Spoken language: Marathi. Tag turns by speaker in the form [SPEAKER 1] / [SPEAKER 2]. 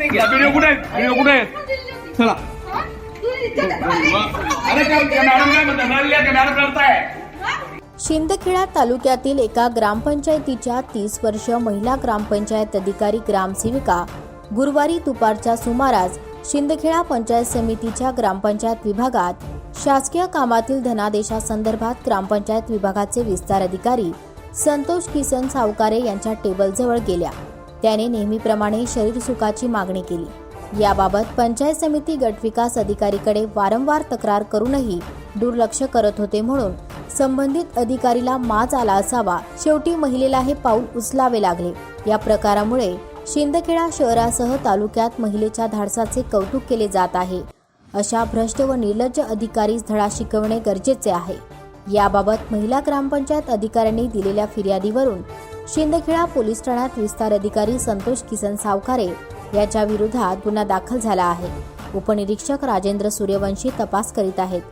[SPEAKER 1] व्हिडिओ कुठे आहेत व्हिडिओ कुठे आहेत चला. अरे त्या त्या मॅडम काय म्हणतात मॅडम या, त्या मॅडम रडताय.
[SPEAKER 2] शिंदखेडा तालुक्यातील एका ग्रामपंचायतीच्या तीस वर्ष महिला ग्रामपंचायत अधिकारी ग्रामसेविका गुरुवारी दुपारच्या सुमारास शिंदखेडा पंचायत समितीच्या ग्रामपंचायत विभागात शासकीय कामातील धनादेशासंदर्भात ग्रामपंचायत विभागाचे विस्तार अधिकारी संतोष किसन सावकारे यांच्या टेबलजवळ गेल्या. त्याने नेहमीप्रमाणे शरीर सुखाची मागणी केली. याबाबत पंचायत समिती गटविकास अधिकारीकडे वारंवार तक्रार करूनही दुर्लक्ष करत होते म्हणून संबंधित अधिकारीला माज आला असावा शेवटी महिलेला हे पाऊल उचलावे लागले. या प्रकारामुळे शिंदखेडा शहरासह तालुक्यात महिलेच्या धाडसाचे कौतुक केले जात आहे. अशा भ्रष्ट व निर्लज्ज अधिकारीस धडा शिकवणे गरजेचे आहे. याबाबत महिला ग्रामपंचायत अधिकाऱ्यांनी दिलेल्या फिर्यादीवरून शिंदखेडा पोलीस ठाण्यात विस्तार अधिकारी संतोष किसन सावकारे याच्या विरोधात गुन्हा दाखल झाला आहे. उपनिरीक्षक राजेंद्र सूर्यवंशी तपास करीत आहेत.